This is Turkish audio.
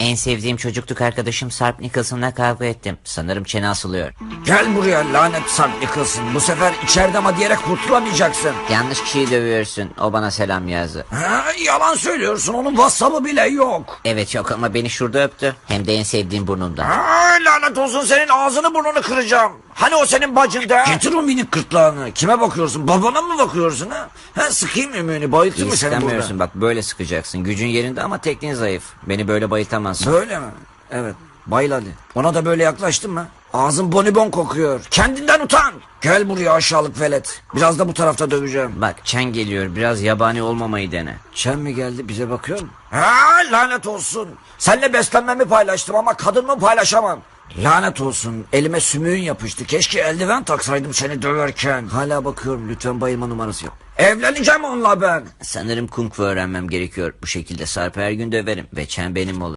En sevdiğim çocukluk arkadaşım Sarp Nicholson'la kavga ettim. Sanırım çene asılıyor. Gel buraya lanet Sarp Nicholson. Bu sefer içeride ama diyerek kurtulamayacaksın. Yanlış kişiyi dövüyorsun. O bana selam yazdı. Ha, yalan söylüyorsun. Onun WhatsApp'ı bile yok. Evet yok ama beni şurada öptü. Hem de en sevdiğim burnumdan. Ha, lanet olsun senin ağzını burnunu kıracağım. Hani o senin bacında? Getir o minik gırtlağını. Kime bakıyorsun? Babana mı bakıyorsun ha? Ha sıkayım ümüğünü bayıltır mı seni burada? İstemiyorsun bak böyle sıkacaksın. Gücün yerinde ama tekniğin zayıf. Beni böyle bayıltamazsın. Böyle mi? Evet. Bayıl hadi. Ona da böyle yaklaştın mı? Ağzın bonibon kokuyor. Kendinden utan. Gel buraya aşağılık velet. Biraz da bu tarafta döveceğim. Bak Çen geliyor biraz yabani olmamayı dene. Çen mi geldi bize bakıyor mu? Ha lanet olsun. Seninle beslenmemi paylaştım ama kadınımı paylaşamam. Lanet olsun. Elime sümüğün yapıştı. Keşke eldiven taksaydım seni döverken. Hala bakıyorum. Lütfen bayılma numarası yap. Evleneceğim onunla ben. Sanırım kung fu öğrenmem gerekiyor. Bu şekilde Sarp'ı her gün döverim ve Çen benim olur.